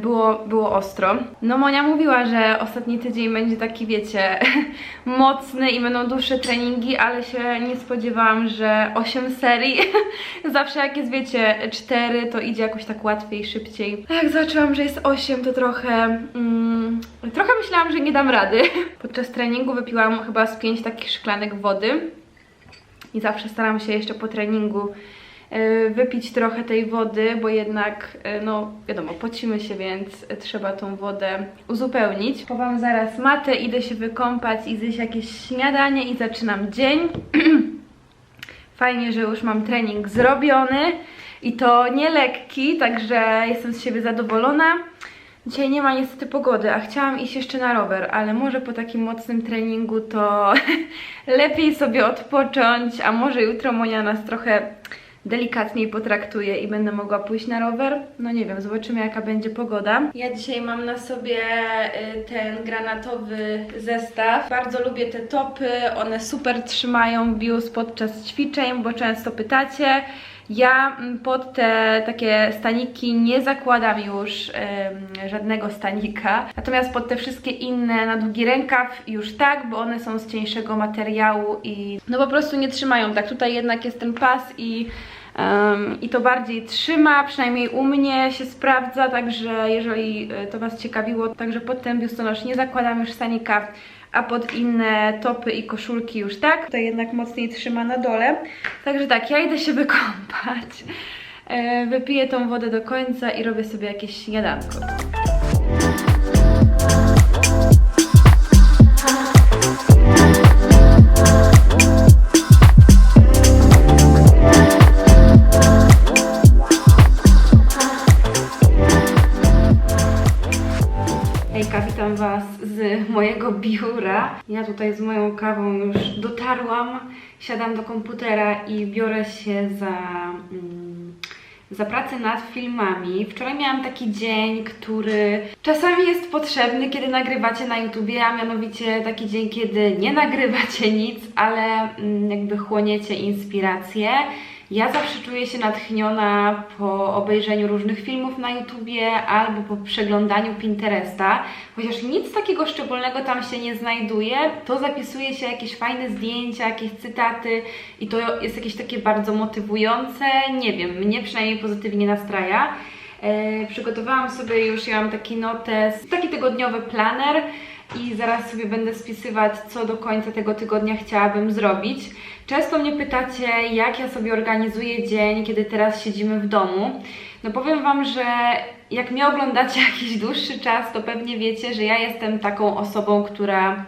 było, było ostro. No Monia mówiła, że ostatni tydzień będzie taki, wiecie, mocny i będą dłuższe treningi, ale się nie spodziewałam, że 8 serii. Zawsze jak jest, wiecie, 4, to idzie jakoś tak łatwiej, szybciej. A jak zobaczyłam, że jest 8, to trochę... Mm, trochę myślałam, że nie dam rady. Podczas treningu wypiłam chyba z 5 takich szklanek wody. I zawsze staram się jeszcze po treningu e, wypić trochę tej wody, bo jednak, e, no wiadomo, pocimy się, więc trzeba tą wodę uzupełnić. Chowam zaraz matę, idę się wykąpać i zjeść jakieś śniadanie i zaczynam dzień. Fajnie, że już mam trening zrobiony i to nie lekki, także jestem z siebie zadowolona. Dzisiaj nie ma niestety pogody, a chciałam iść jeszcze na rower, ale może po takim mocnym treningu to lepiej sobie odpocząć, a może jutro Monia nas trochę delikatniej potraktuje i będę mogła pójść na rower. No nie wiem, zobaczymy jaka będzie pogoda. Ja dzisiaj mam na sobie y, ten granatowy zestaw. Bardzo lubię te topy, one super trzymają biust podczas ćwiczeń, bo często pytacie. Ja mm, pod te takie staniki nie zakładam już żadnego stanika, natomiast pod te wszystkie inne na długi rękaw już tak, bo one są z cieńszego materiału i no po prostu nie trzymają. Tak. Tutaj jednak jest ten pas i i to bardziej trzyma, przynajmniej u mnie się sprawdza, także jeżeli e, to Was ciekawiło, także pod ten biustonosz nie zakładam już stanika, a pod inne topy i koszulki już tak. Tutaj jednak mocniej trzyma na dole. Także tak, ja idę się wykąpać. E, Wypiję tą wodę do końca i robię sobie jakieś śniadanko. Witam Was z mojego biura. Ja tutaj z moją kawą już dotarłam, siadam do komputera i biorę się za, mm, za pracę nad filmami. Wczoraj miałam taki dzień, który czasami jest potrzebny, kiedy nagrywacie na YouTubie, a mianowicie taki dzień, kiedy nie nagrywacie nic, ale mm, jakby chłoniecie inspirację. Ja zawsze czuję się natchniona po obejrzeniu różnych filmów na YouTubie albo po przeglądaniu Pinteresta, chociaż nic takiego szczególnego tam się nie znajduje, to zapisuje się jakieś fajne zdjęcia, jakieś cytaty i to jest jakieś takie bardzo motywujące, nie wiem, mnie przynajmniej pozytywnie nastraja. E, przygotowałam sobie już, ja mam taki notes, taki tygodniowy planer i zaraz sobie będę spisywać, co do końca tego tygodnia chciałabym zrobić. Często mnie pytacie, jak ja sobie organizuję dzień, kiedy teraz siedzimy w domu. No powiem Wam, że jak mnie oglądacie jakiś dłuższy czas, to pewnie wiecie, że ja jestem taką osobą, która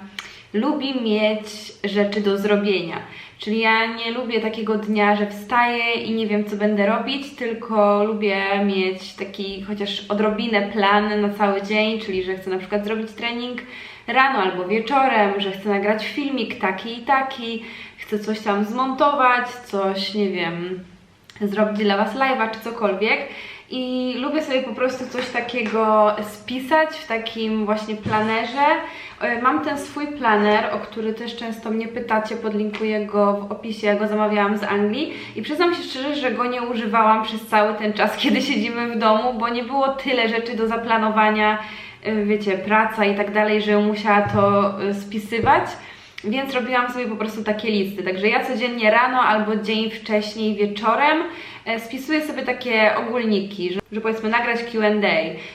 lubi mieć rzeczy do zrobienia. Czyli ja nie lubię takiego dnia, że wstaję i nie wiem, co będę robić, tylko lubię mieć taki chociaż odrobinę plan na cały dzień, czyli że chcę na przykład zrobić trening rano albo wieczorem, że chcę nagrać filmik taki i taki, chcę coś tam zmontować, coś, nie wiem, zrobić dla Was live'a czy cokolwiek. I lubię sobie po prostu coś takiego spisać w takim właśnie planerze. E, Mam ten swój planer, o który też często mnie pytacie, podlinkuję go w opisie, ja go zamawiałam z Anglii i przyznam się szczerze, że go nie używałam przez cały ten czas, kiedy siedzimy w domu, bo nie było tyle rzeczy do zaplanowania, wiecie, praca i tak dalej, że musiała to e, spisywać. Więc robiłam sobie po prostu takie listy. Także ja codziennie rano albo dzień wcześniej wieczorem spisuję sobie takie ogólniki, że, że powiedzmy nagrać QA,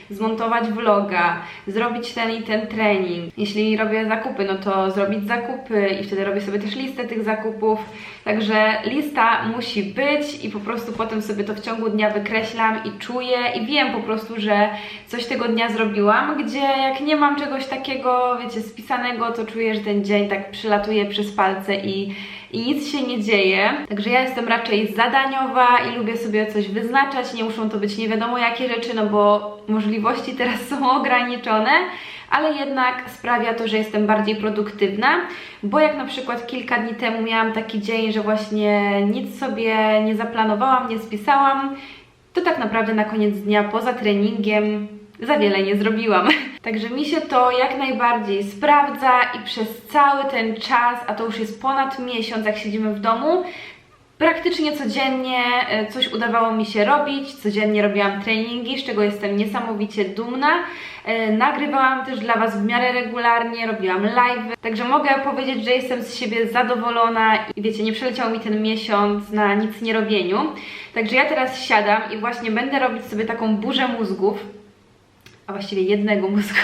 zmontować vloga, zrobić ten i ten trening. Jeśli robię zakupy, no to zrobić zakupy i wtedy robię sobie też listę tych zakupów. Także lista musi być i po prostu potem sobie to w ciągu dnia wykreślam i czuję i wiem po prostu, że coś tego dnia zrobiłam, gdzie jak nie mam czegoś takiego, wiecie, spisanego, to czuję, że ten dzień tak przylatuje przez palce i, i nic się nie dzieje. Także ja jestem raczej zadaniowa i lubię sobie coś wyznaczać. Nie muszą to być nie wiadomo jakie rzeczy, no bo możliwości teraz są ograniczone, ale jednak sprawia to, że jestem bardziej produktywna, bo jak na przykład kilka dni temu miałam taki dzień, że właśnie nic sobie nie zaplanowałam, nie spisałam, to tak naprawdę na koniec dnia poza treningiem za wiele nie zrobiłam. Także mi się to jak najbardziej sprawdza i przez cały ten czas, a to już jest ponad miesiąc, jak siedzimy w domu, Praktycznie codziennie e, coś udawało mi się robić, codziennie robiłam treningi, z czego jestem niesamowicie dumna. E, Nagrywałam też dla Was w miarę regularnie, robiłam live, także mogę powiedzieć, że jestem z siebie zadowolona i wiecie, nie przeleciał mi ten miesiąc na nic nie robieniu. Także ja teraz siadam i właśnie będę robić sobie taką burzę mózgów, a właściwie jednego mózgu.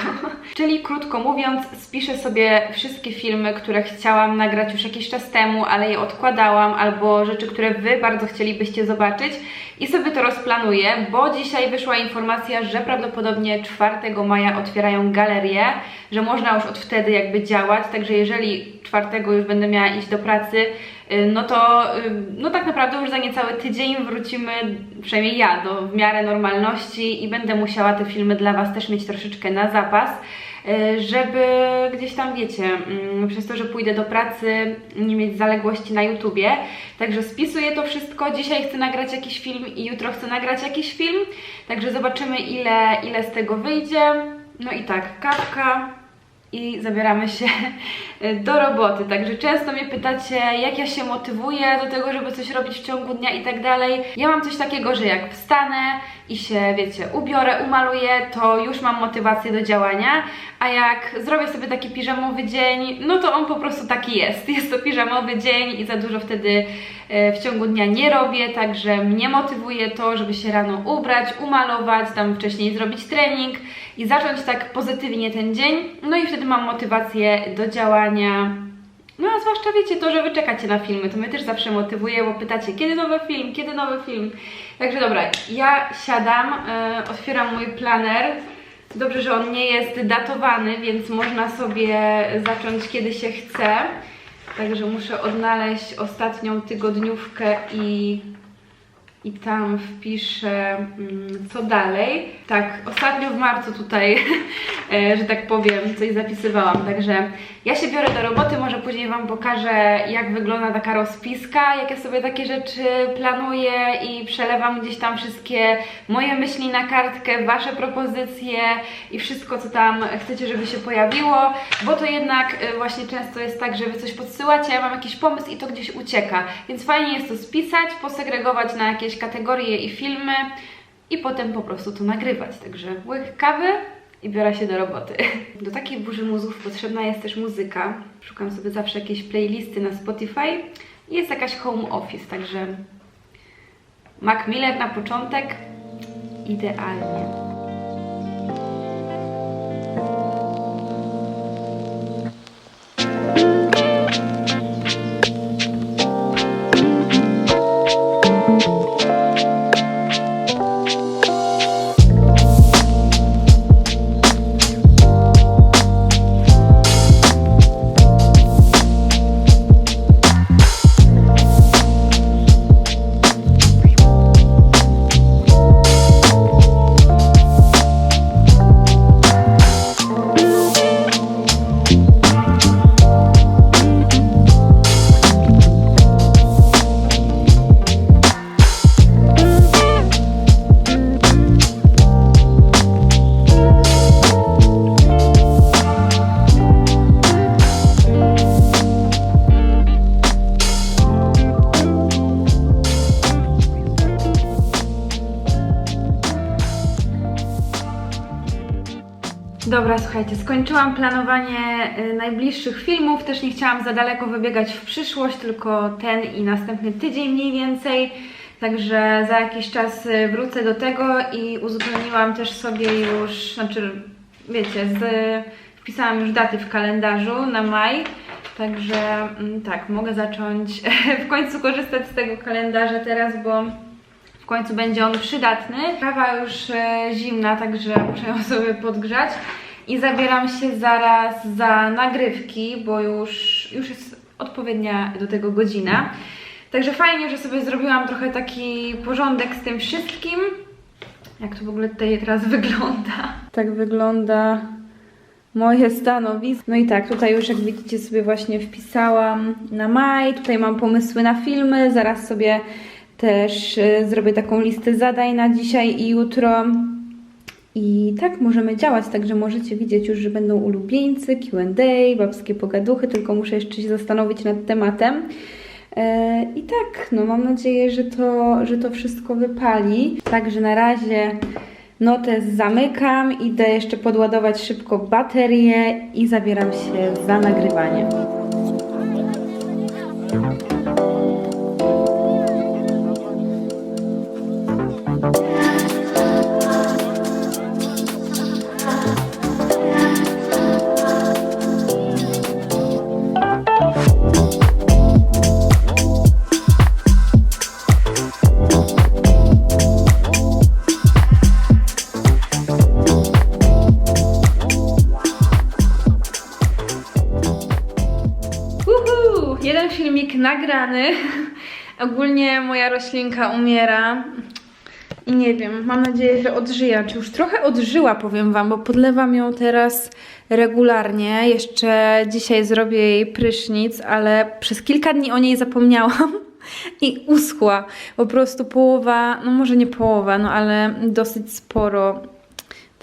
Czyli krótko mówiąc, spiszę sobie wszystkie filmy, które chciałam nagrać już jakiś czas temu, ale je odkładałam, albo rzeczy, które Wy bardzo chcielibyście zobaczyć i sobie to rozplanuję, bo dzisiaj wyszła informacja, że prawdopodobnie 4 maja otwierają galerię, że można już od wtedy jakby działać, także jeżeli 4 już będę miała iść do pracy, y, no to y, no tak naprawdę już za niecały tydzień wrócimy, przynajmniej ja, do w miarę normalności i będę musiała te filmy dla Was też mieć troszeczkę na zapas, żeby gdzieś tam, wiecie, mm, przez to, że pójdę do pracy, nie mieć zaległości na YouTubie. Także spisuję to wszystko. Dzisiaj chcę nagrać jakiś film i jutro chcę nagrać jakiś film, także zobaczymy ile, ile z tego wyjdzie. No i tak, kawka, i zabieramy się do roboty. Także często mnie pytacie, jak ja się motywuję do tego, żeby coś robić w ciągu dnia i tak dalej. Ja mam coś takiego, że jak wstanę i się, wiecie, ubiorę, umaluję, to już mam motywację do działania, a jak zrobię sobie taki piżamowy dzień, no to on po prostu taki jest. Jest to piżamowy dzień i za dużo wtedy e, w ciągu dnia nie robię, także mnie motywuje to, żeby się rano ubrać, umalować, tam wcześniej zrobić trening i zacząć tak pozytywnie ten dzień. No i wtedy mam motywację do działania. No a zwłaszcza wiecie to, że wy czekacie na filmy, to mnie też zawsze motywuje, bo pytacie, kiedy nowy film, kiedy nowy film. Także dobra, ja siadam, e, otwieram mój planer. Dobrze, że on nie jest datowany, więc można sobie zacząć kiedy się chce. Także muszę odnaleźć ostatnią tygodniówkę i i tam wpiszę mm, co dalej. Tak, ostatnio w marcu tutaj, e, że tak powiem, coś zapisywałam, także ja się biorę do roboty, może później Wam pokażę jak wygląda taka rozpiska, jak ja sobie takie rzeczy planuję i przelewam gdzieś tam wszystkie moje myśli na kartkę, Wasze propozycje i wszystko co tam chcecie, żeby się pojawiło, bo to jednak e, właśnie często jest tak, że Wy coś podsyłacie, ja mam jakiś pomysł i to gdzieś ucieka, więc fajnie jest to spisać, posegregować na jakieś kategorie i filmy i potem po prostu to nagrywać. Także łyk kawy i biorę się do roboty. Do takiej burzy mózgów potrzebna jest też muzyka. Szukam sobie zawsze jakiejś playlisty na Spotify i jest jakaś home office, także Mac Miller na początek idealnie. Dobra, słuchajcie, skończyłam planowanie y, najbliższych filmów. Też nie chciałam za daleko wybiegać w przyszłość, tylko ten i następny tydzień mniej więcej. Także za jakiś czas y, wrócę do tego i uzupełniłam też sobie już, znaczy, wiecie, z, wpisałam już daty w kalendarzu na maj. Także mm, tak, mogę zacząć w końcu korzystać z tego kalendarza teraz, bo w końcu będzie on przydatny. Kawa już e, zimna, także muszę ją sobie podgrzać. I zabieram się zaraz za nagrywki, bo już, już jest odpowiednia do tego godzina. Także fajnie, że sobie zrobiłam trochę taki porządek z tym wszystkim. Jak to w ogóle tutaj teraz wygląda? Tak wygląda moje stanowisko. No i tak, tutaj już jak widzicie sobie właśnie wpisałam na maj. Tutaj mam pomysły na filmy. Zaraz sobie też e, zrobię taką listę zadań na dzisiaj i jutro. I tak możemy działać, także możecie widzieć już, że będą ulubieńcy, Q&A, babskie pogaduchy, tylko muszę jeszcze się zastanowić nad tematem. E, I tak, no mam nadzieję, że to, że to wszystko wypali. Także na razie notes zamykam, idę jeszcze podładować szybko baterię i zabieram się za nagrywanie. Nagrany. Ogólnie moja roślinka umiera. I nie wiem, mam nadzieję, że odżyje. Czy już trochę odżyła, powiem Wam, bo podlewam ją teraz regularnie. Jeszcze dzisiaj zrobię jej prysznic, ale przez kilka dni o niej zapomniałam i uschła. Po prostu połowa, no może nie połowa, no ale dosyć sporo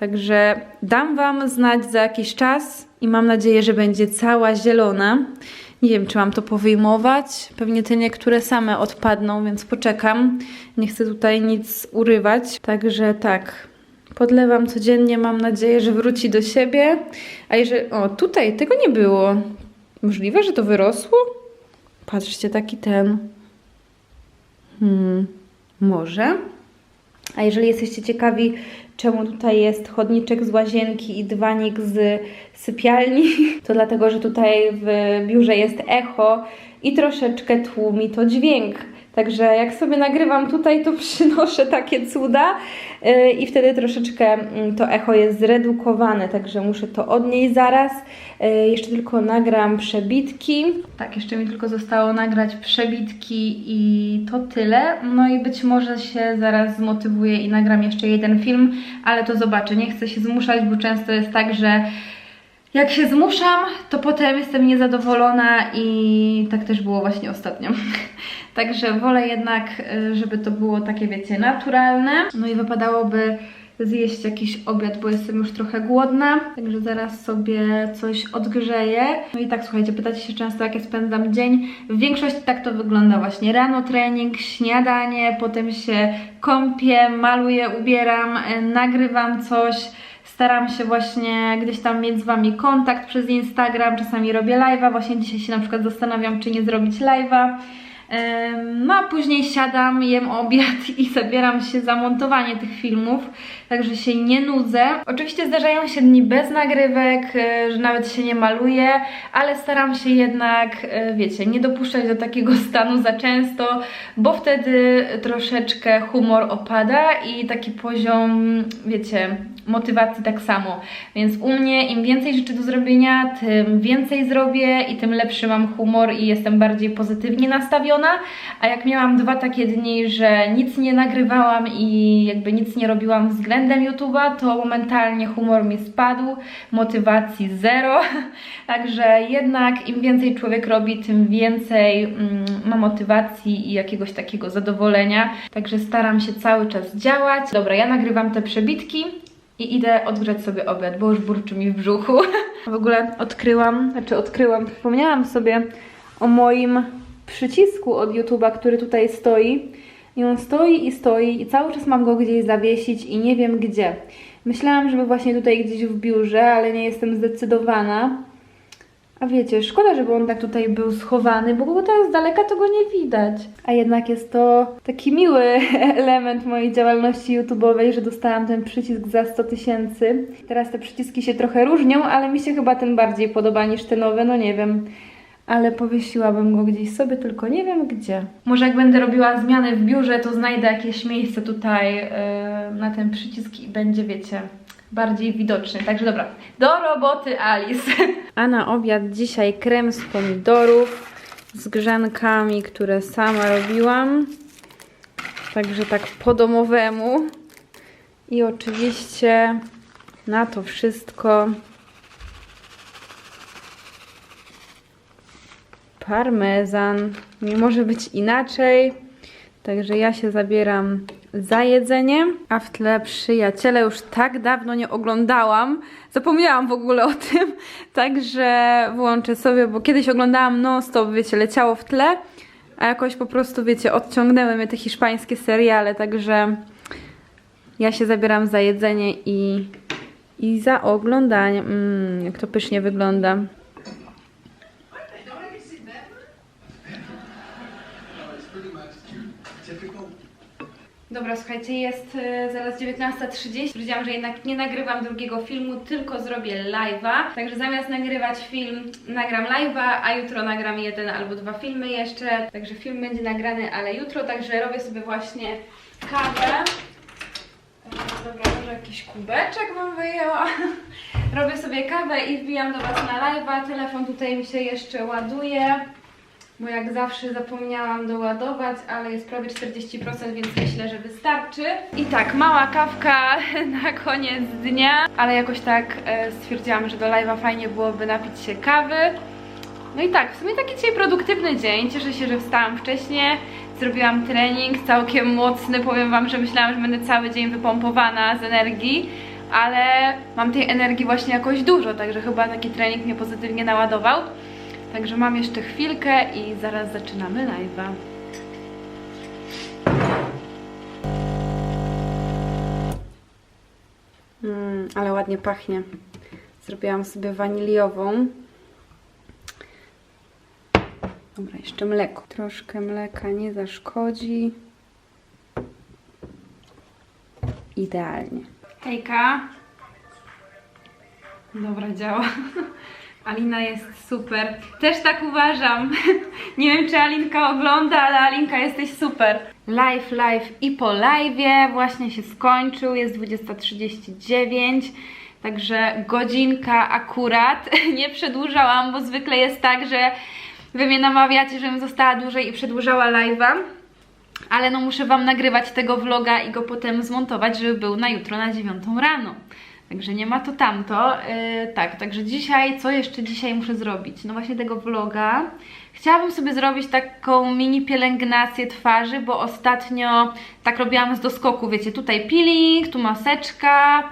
Także dam Wam znać za jakiś czas i mam nadzieję, że będzie cała zielona. Nie wiem, czy mam to powyjmować. Pewnie te niektóre same odpadną, więc poczekam. Nie chcę tutaj nic urywać. Także tak, podlewam codziennie. Mam nadzieję, że wróci do siebie. A jeżeli. O, tutaj tego nie było. Możliwe, że to wyrosło? Patrzcie, taki ten. Hmm, może. A jeżeli jesteście ciekawi, czemu tutaj jest chodniczek z łazienki i dywanik z sypialni, to dlatego, że tutaj w biurze jest echo i troszeczkę tłumi to dźwięk. Także jak sobie nagrywam tutaj, to przynoszę takie cuda yy, i wtedy troszeczkę mm, to echo jest zredukowane, także muszę to odnieść zaraz. Yy, jeszcze tylko nagram przebitki. Tak, jeszcze mi tylko zostało nagrać przebitki i to tyle. No i być może się zaraz zmotywuję i nagram jeszcze jeden film, ale to zobaczę. Nie chcę się zmuszać, bo często jest tak, że jak się zmuszam, to potem jestem niezadowolona i tak też było właśnie ostatnio. Także wolę jednak, y, żeby to było takie, wiecie, naturalne. No i wypadałoby zjeść jakiś obiad, bo jestem już trochę głodna, także zaraz sobie coś odgrzeję. No i tak, słuchajcie, pytacie się często, jak ja spędzam dzień. W większości tak to wygląda właśnie. Rano trening, śniadanie, potem się kąpię, maluję, ubieram, y, nagrywam coś, Staram się właśnie gdzieś tam mieć z Wami kontakt przez Instagram, czasami robię live'a, właśnie dzisiaj się na przykład zastanawiam, czy nie zrobić live'a. No a później siadam, jem obiad i zabieram się za montowanie tych filmów, także się nie nudzę. Oczywiście zdarzają się dni bez nagrywek, e, że nawet się nie maluję, ale staram się jednak, e, wiecie, nie dopuszczać do takiego stanu za często, bo wtedy troszeczkę humor opada i taki poziom, wiecie, motywacji tak samo. Więc u mnie im więcej rzeczy do zrobienia, tym więcej zrobię i tym lepszy mam humor i jestem bardziej pozytywnie nastawiona. A jak miałam dwa takie dni, że nic nie nagrywałam i jakby nic nie robiłam względem YouTube'a, to momentalnie humor mi spadł, motywacji zero. Także jednak im więcej człowiek robi, tym więcej mm, ma motywacji i jakiegoś takiego zadowolenia. Także staram się cały czas działać. Dobra, ja nagrywam te przebitki i idę odgrzać sobie obiad, bo już burczy mi w brzuchu. W ogóle odkryłam, znaczy odkryłam, przypomniałam sobie o moim przycisku od YouTube'a, który tutaj stoi. I on stoi i stoi i cały czas mam go gdzieś zawiesić i nie wiem gdzie. Myślałam, żeby właśnie tutaj gdzieś w biurze, ale nie jestem zdecydowana. A wiecie, szkoda, żeby on tak tutaj był schowany, bo go teraz z daleka to go nie widać. A jednak jest to taki miły element mojej działalności YouTube'owej, że dostałam ten przycisk za 100 tysięcy. Teraz te przyciski się trochę różnią, ale mi się chyba ten bardziej podoba niż te nowe, no nie wiem. Ale powiesiłabym go gdzieś sobie, tylko nie wiem gdzie. Może jak będę robiła zmiany w biurze, to znajdę jakieś miejsce tutaj yy, na ten przycisk i będzie, wiecie, bardziej widoczny. Także dobra, do roboty Alice. A na obiad dzisiaj krem z pomidorów z grzankami, które sama robiłam. Także tak po domowemu. I oczywiście na to wszystko parmezan. Nie może być inaczej. Także ja się zabieram za jedzenie, a w tle przyjaciele już tak dawno nie oglądałam. Zapomniałam w ogóle o tym, także włączę sobie, bo kiedyś oglądałam non-stop, wiecie, leciało w tle, a jakoś po prostu, wiecie, odciągnęły mnie te hiszpańskie seriale, także ja się zabieram za jedzenie i, i za oglądanie. Mmm, jak to pysznie wygląda. Dobra, słuchajcie, jest e, zaraz 19.30. Powiedziałam, że jednak nie nagrywam drugiego filmu, tylko zrobię live'a. Także zamiast nagrywać film, nagram live'a, a jutro nagram jeden albo dwa filmy jeszcze. Także film będzie nagrany, ale jutro, także robię sobie właśnie kawę. E, Dobra, może jakiś kubeczek bym wyjęła. Robię sobie kawę i wbijam do Was na live'a. Telefon tutaj mi się jeszcze ładuje bo jak zawsze zapomniałam doładować, ale jest prawie 40%, więc myślę, że wystarczy. I tak, mała kawka na koniec dnia, ale jakoś tak e, stwierdziłam, że do live'a fajnie byłoby napić się kawy. No i tak, w sumie taki dzisiaj produktywny dzień. Cieszę się, że wstałam wcześniej. Zrobiłam trening całkiem mocny. Powiem Wam, że myślałam, że będę cały dzień wypompowana z energii, ale mam tej energii właśnie jakoś dużo, także chyba taki trening mnie pozytywnie naładował. Także mam jeszcze chwilkę i zaraz zaczynamy live'a. Mm, ale ładnie pachnie. Zrobiłam sobie waniliową. Dobra, jeszcze mleko. Troszkę mleka nie zaszkodzi. Idealnie. Hejka. Dobra, działa. Alina jest super. Też tak uważam. Nie wiem, czy Alinka ogląda, ale Alinka jesteś super. Live, live i po live'ie właśnie się skończył. Jest 20.39. Także godzinka akurat. Nie przedłużałam, bo zwykle jest tak, że wy mnie namawiacie, żebym została dłużej i przedłużała live'a. Ale no muszę wam nagrywać tego vloga i go potem zmontować, żeby był na jutro na 9 rano. Także nie ma to tamto. Yy, tak, także dzisiaj, co jeszcze dzisiaj muszę zrobić? No właśnie tego vloga. Chciałabym sobie zrobić taką mini pielęgnację twarzy, bo ostatnio tak robiłam z doskoku, wiecie, tutaj peeling, tu maseczka.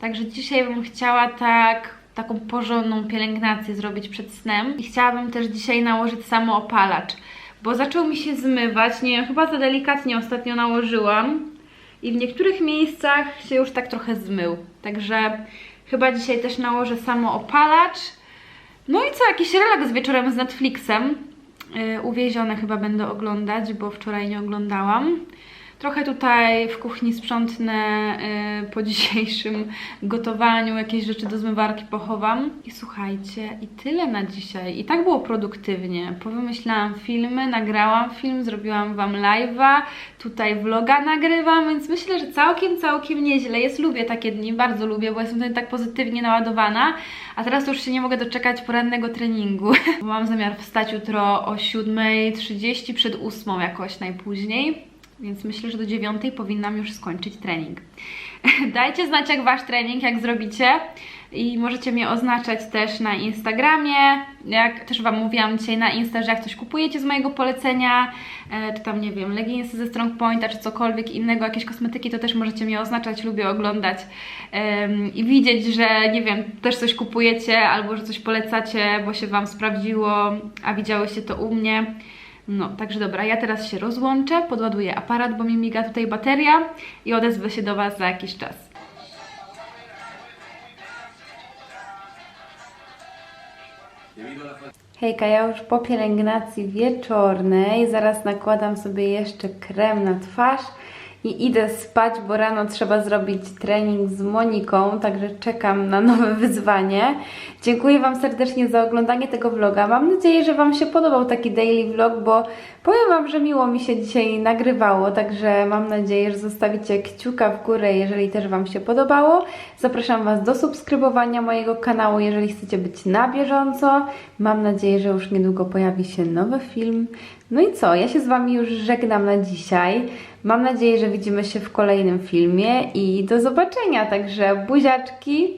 Także dzisiaj bym chciała tak taką porządną pielęgnację zrobić przed snem. I chciałabym też dzisiaj nałożyć samoopalacz, bo zaczął mi się zmywać, nie chyba za delikatnie ostatnio nałożyłam i w niektórych miejscach się już tak trochę zmył. Także chyba dzisiaj też nałożę samo opalacz. No i co, jakiś relaks wieczorem z Netflixem. Yy, uwiezione chyba będę oglądać, bo wczoraj nie oglądałam. Trochę tutaj w kuchni sprzątnę yy, po dzisiejszym gotowaniu, jakieś rzeczy do zmywarki pochowam. I słuchajcie, i tyle na dzisiaj. I tak było produktywnie. Powymyślałam filmy, nagrałam film, zrobiłam Wam live'a, tutaj vloga nagrywam, więc myślę, że całkiem, całkiem nieźle jest. Lubię takie dni, bardzo lubię, bo jestem tutaj tak pozytywnie naładowana. A teraz już się nie mogę doczekać porannego treningu. Bo mam zamiar wstać jutro o 7.30 przed 8 jakoś najpóźniej. Więc myślę, że do dziewiątej powinnam już skończyć trening. Dajcie znać jak Wasz trening, jak zrobicie i możecie mnie oznaczać też na Instagramie. Jak też Wam mówiłam dzisiaj na Insta, że jak coś kupujecie z mojego polecenia, e, czy tam nie wiem, leginsy ze Strong Pointa, czy cokolwiek innego, jakieś kosmetyki, to też możecie mnie oznaczać, lubię oglądać em, i widzieć, że nie wiem, też coś kupujecie albo że coś polecacie, bo się Wam sprawdziło, a widziałyście to u mnie. No, także dobra, ja teraz się rozłączę, podładuję aparat, bo mi miga tutaj bateria i odezwę się do Was za jakiś czas. Hejka, ja już po pielęgnacji wieczornej zaraz nakładam sobie jeszcze krem na twarz i idę spać, bo rano trzeba zrobić trening z Moniką, także czekam na nowe wyzwanie. Dziękuję Wam serdecznie za oglądanie tego vloga. Mam nadzieję, że Wam się podobał taki daily vlog, bo powiem Wam, że miło mi się dzisiaj nagrywało, także mam nadzieję, że zostawicie kciuka w górę, jeżeli też Wam się podobało. Zapraszam Was do subskrybowania mojego kanału, jeżeli chcecie być na bieżąco. Mam nadzieję, że już niedługo pojawi się nowy film. No i co, ja się z Wami już żegnam na dzisiaj. Mam nadzieję, że widzimy się w kolejnym filmie i do zobaczenia. Także buziaczki,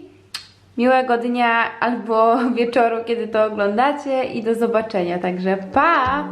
miłego dnia albo wieczoru, kiedy to oglądacie i do zobaczenia. Także pa!